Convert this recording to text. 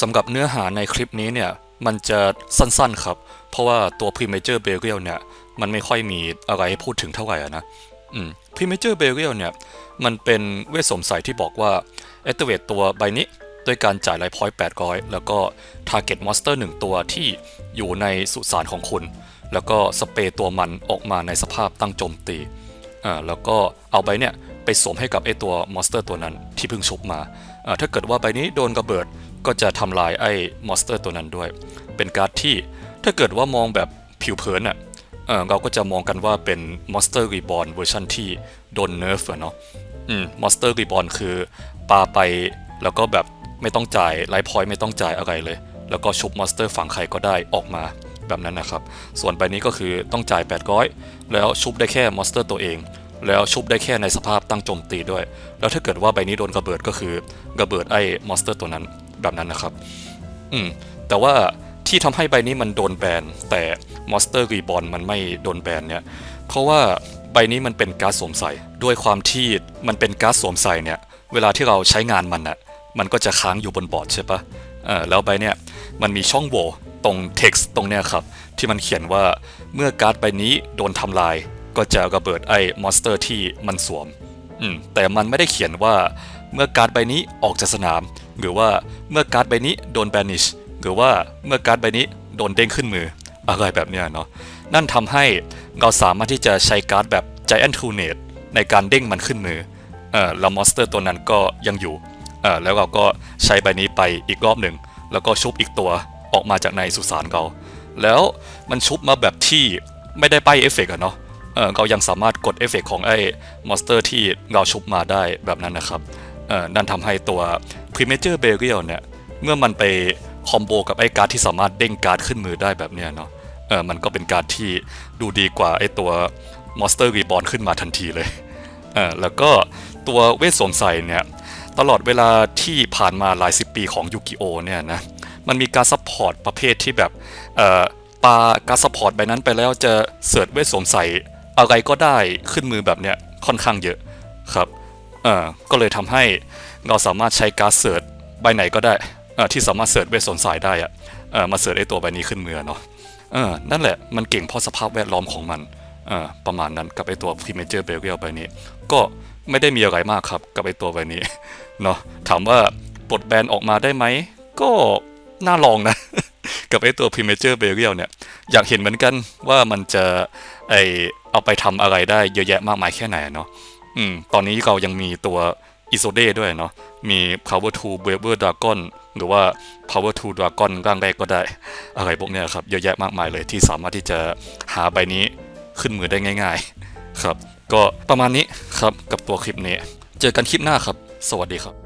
สำหรับเนื้อหาในคลิปนี้เนี่ยมันจะสั้นๆครับ เพราะว่าตัว Premature Burial เนี่ยมันไม่ค่อยมีอะไรพูดถึงเท่าไหร่นะอืม Premature Burial เนี่ยมันเป็นเวทสมใสที่บอกว่า activate ตัวใบนี้ด้วยการจ่ายไลฟ์พอยต์800 แล้วก็ target monster 1 ตัวที่อยู่ในสุสานของคุณ แล้วก็สเปรย์ตัวมันออกมาในสภาพตั้งโจมตีอ่าแล้วก็เอาใบเนี่ยไปสวมให้กับไอตัวมอนสเตอร์ตัวนั้นที่เพิ่งชุบมาอ่าถ้าเกิดว่าใบนี้โดนกระเบิด ก็จะทำลายไอ้มอนสเตอร์ตัวนั้นด้วย เป็นการ์ดที่ถ้าเกิดว่ามองแบบผิวเผินอะเเราก็จะมองกันว่าเป็นมอนสเตอร์รีบอ r เวอร์ชันที่โดนเนิร์ฟเนาะอืมมอนสเตอร์รีบอ r คือปาไปแล้วก็แบบไม่ต้องจ่ายไลฟ์พอยต์ไม่ต้องจ่ายอะไรเลย แล้วก็ชุบมอนสเตอร์ฝั่งใครก็ได้ออกมาแบบนั้นนะครับ ส่วนใบนี้ก็คือต้องจ่าย 800 แล้วชุบได้แค่มอนสเตอร์ตัวเอง แล้วชุบได้แค่ในสภาพตั้งโจมตีด้วย แล้วถ้าเกิดว่าใบนี้โดนระเบิดก็คือระเบิดไอ้มอนสเตอร์ตัวนั้น แบบนั้นนะครับ อืม แต่ว่าที่ทำให้ใบนี้มันโดนแบน แต่มอสเตอร์รีบอ r มันไม่โดนแบนเนี่ย เพราะว่าใบนี้มันเป็นก๊าร์ดสวมใส่ ด้วยความที่มันเป็นก๊าร์ดสวมใส่เนี่ย เวลาที่เราใช้งานมันอะมันก็จะค้างอยู่บนบอร์ดใช่ปะเออแล้วใบเนี่ยมันมีช่องโหว่ตรง text ตรงเนี้ยครับ ที่มันเขียนว่าเมื่อการ์ดใบนี้โดนทำลาย ก็จะระเบิดไอ้มอนสเตอร์ที่มันสวม อืม แต่มันไม่ได้เขียนว่าเมื่อการ์ดใบนี้ออกจากสนาม หรือว่าเมื่อการ์ดใบนี้โดนแบนิชหรือว่าเมื่อการ์ดใบนี้โดนเด้งขึ้นมืออะไรแบบนี้เนาะนั่นทำให้เราสามารถที่จะใช้การ์ดแบบ Giant t r u n e t ในการเด้งมันขึ้นมือเออแล้วมอนสเตอร์ตัวนั้นก็ยังอยู่เออแล้วเราก็ใช้ใบนี้ไปอีกรอบหนึ่ง แล้วก็ชุบอีกตัวออกมาจากในสุสานเราแล้วมันชุบมาแบบที่ไม่ได้ป้ายเอฟเฟกต์อะเนาะเออเรายังสามารถกดเอฟเฟกต์ของไอ้มอนสเตอร์ที่เราชุบมาได้แบบนั้นนะครับ นั่นทำให้ตัว Premature Burial เนี่ยเมื่อมันไปคอมโบกับไอ้การ์ดที่สามารถเด้งการ์ดขึ้นมือได้แบบเนี้ยเนาะเออมันก็เป็นการ์ดที่ดูดีกว่าไอ้ตัว Monster Reborn ขึ้นมาทันทีเลยเออแล้วก็ตัวเวทสวมใส่เนี่ยตลอดเวลาที่ผ่านมาหลายสิบปีของยูกิโอเนี่ยนะมันมีการซัพพอร์ตประเภทที่แบบเอ่อปาการซัพพอร์ตใบนั้นไปแล้วจะเสิร์ชเวทสวมใส่อะไรก็ได้ขึ้นมือแบบเนี้ยค่อนข้างเยอะครับ เออก็เลยทำให้เราสามารถใช้การดเสิร์ชใบไหนก็ได้เออที่สามารถเสิร์ชเวทสวมใส่ได้อะเออมาเสิร์ชไอตัวใบนี้ขึ้นมือเนาะเออนั่นแหละมันเก่งเพราะสภาพแวดล้อมของมันเออประมาณนั้นกับไอตัว Premature Burial ใบนี้ ก็ไม่ได้มีอะไรมากครับกับไอตัวใบนี้เนาะถามว่าปลดแบนออกมาได้ไหมก็น่าลองนะ กับไอตัว Premature Burial เนี่ยอยากเห็นเหมือนกันว่ามันจะไอเอาไปทำอะไรได้เยอะแยะมากมายแค่ไหนเนาะ อืม ตอนนี้เรายังมีตัว i s o d e ด้วยเนาะ มี power to braver dragon หรือว่า power to dragon ร่างแรกก็ได้ อะไรพวกเนี้ยครับ เยอะแยะมากมายเลยที่สามารถที่จะหาใบนี้ขึ้นมือได้ง่าย ๆ ครับ ก็ประมาณนี้ครับกับตัวคลิปนี้ เจอกันคลิปหน้าครับ สวัสดีครับ